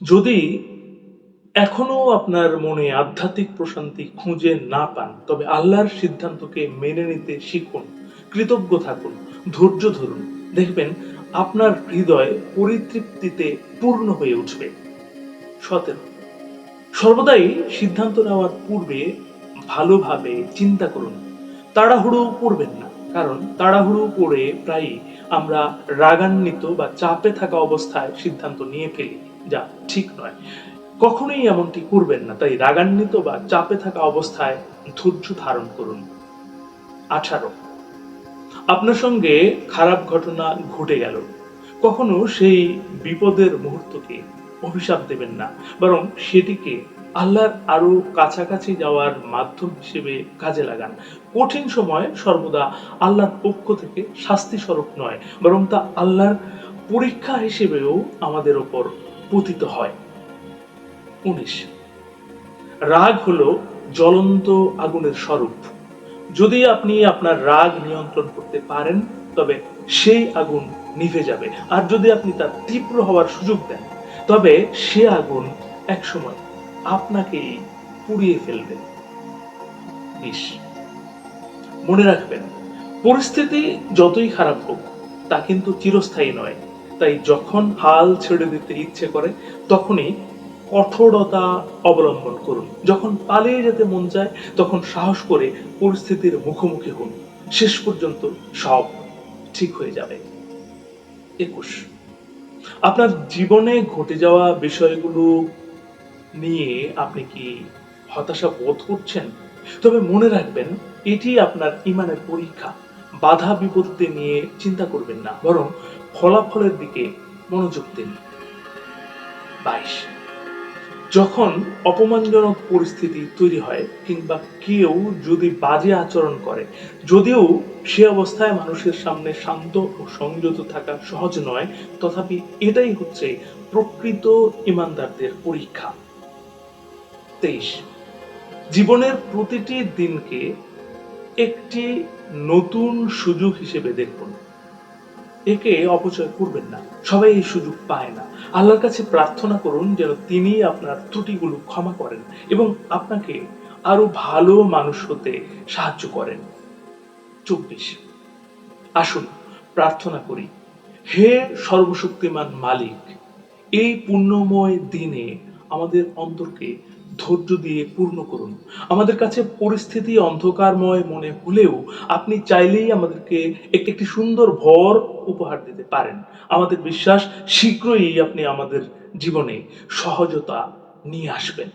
যদি এখনও আপনার মনে আধ্যাত্মিক প্রশান্তি খুঁজে না পান, তবে আল্লাহর সিদ্ধান্তকে মেনে নিতে শিখুন, কৃতজ্ঞ থাকুন, ধৈর্য ধরুন। দেখবেন আপনার হৃদয় পরিতৃপ্তিতে পূর্ণ হয়ে উঠবে। সতেরো, সর্বদাই সিদ্ধান্ত নেওয়ার পূর্বে ভালোভাবে চিন্তা করুন। তাড়াহুড়ো করবেন না। কারণ তাড়াহুড়ো করে প্রায়ই আমরা রাগান্বিত বা চাপে থাকা অবস্থায় সিদ্ধান্ত নিয়ে ফেলি, যা ঠিক নয়। কখনোই এমনটি করবেন না। তাই রাগান্বিত বা চাপে থাকা অবস্থায় ধৈর্য ধারণ করুন। আঠারো। আপনার সঙ্গে খারাপ ঘটনা ঘটে গেল। কখনো সেই বিপদের মুহূর্তকে অভিশাপ দেবেন না, বরং সেটিকে আল্লাহর আরও কাছাকাছি যাওয়ার মাধ্যম হিসেবে কাজে লাগান। কঠিন সময় সর্বদা আল্লাহর পক্ষ থেকে শাস্তি স্বরূপ নয়, বরং তা আল্লাহর পরীক্ষা হিসেবেও আমাদের ওপর পতিত হয়। উনিশ। রাগ হলো জ্বলন্ত আগুনের স্বরূপ। যদি আপনি আপনার রাগ নিয়ন্ত্রণ করতে পারেন, তবে সেই আগুন নিভে যাবে। আর যদি আপনি তার তীব্র হওয়ার সুযোগ দেন, তবে সে আগুন একসময় আপনাকেই পুড়িয়ে ফেলবে। বিষ মনে রাখবেন, পরিস্থিতি যতই খারাপ হোক, তা কিন্তু চিরস্থায়ী নয়। তাই যখন হাল ছেড়ে দিতে ইচ্ছে করে, তখনই কঠোরতা অবলম্বন করুন। যখন পালিয়ে যেতে মন চায়, তখন সাহস করে পরিস্থিতির মুখোমুখি হন। শেষ পর্যন্ত সব ঠিক হয়ে যাবে। একুশ। আপনার জীবনে ঘটে যাওয়া বিষয়গুলো নিয়ে আপনি কি হতাশা বোধ করছেন? তবে মনে রাখবেন, এটি আপনার ইমানের পরীক্ষা। বাধা বিপত্তি নিয়ে চিন্তা করবেন না, বরং ফলাফলের দিকে মনোযোগ দিন। বাইশ। যখন অপমানজনক পরিস্থিতি তৈরি হয়, কিংবা কেউ যদি বাজে আচরণ করে, যদিও সে অবস্থায় মানুষের সামনে শান্ত ও সংযত থাকা সহজ নয়, তথাপি এটাই হচ্ছে প্রকৃত ইমানদারদের পরীক্ষা। তেইশ। জীবনের প্রতিটি দিনকে একটি নতুন সুযোগ হিসেবে দেখুন। একে অপচয় করবেন না। সবাই এই সুযোগ পায় না। আল্লাহর কাছে প্রার্থনা করুন যেন তিনি আপনার ত্রুটিগুলো ক্ষমা করেন এবং আপনাকে আরও ভালো মানুষ হতে সাহায্য করেন। চব্বিশ। আসুন প্রার্থনা করি, হে সর্বশক্তিমান মালিক, এই পুণ্যময় দিনে আমাদের অন্তরকে ধৈর্য দিয়ে পূর্ণ করুন। আমাদের কাছে পরিস্থিতি অন্ধকারময় মনে হলেও আপনি চাইলেই আমাদেরকে একটি একটি সুন্দর ভর উপহার দিতে পারেন। আমাদের বিশ্বাস শীঘ্রই আপনি আমাদের জীবনে সহজতা নিয়ে আসবেন।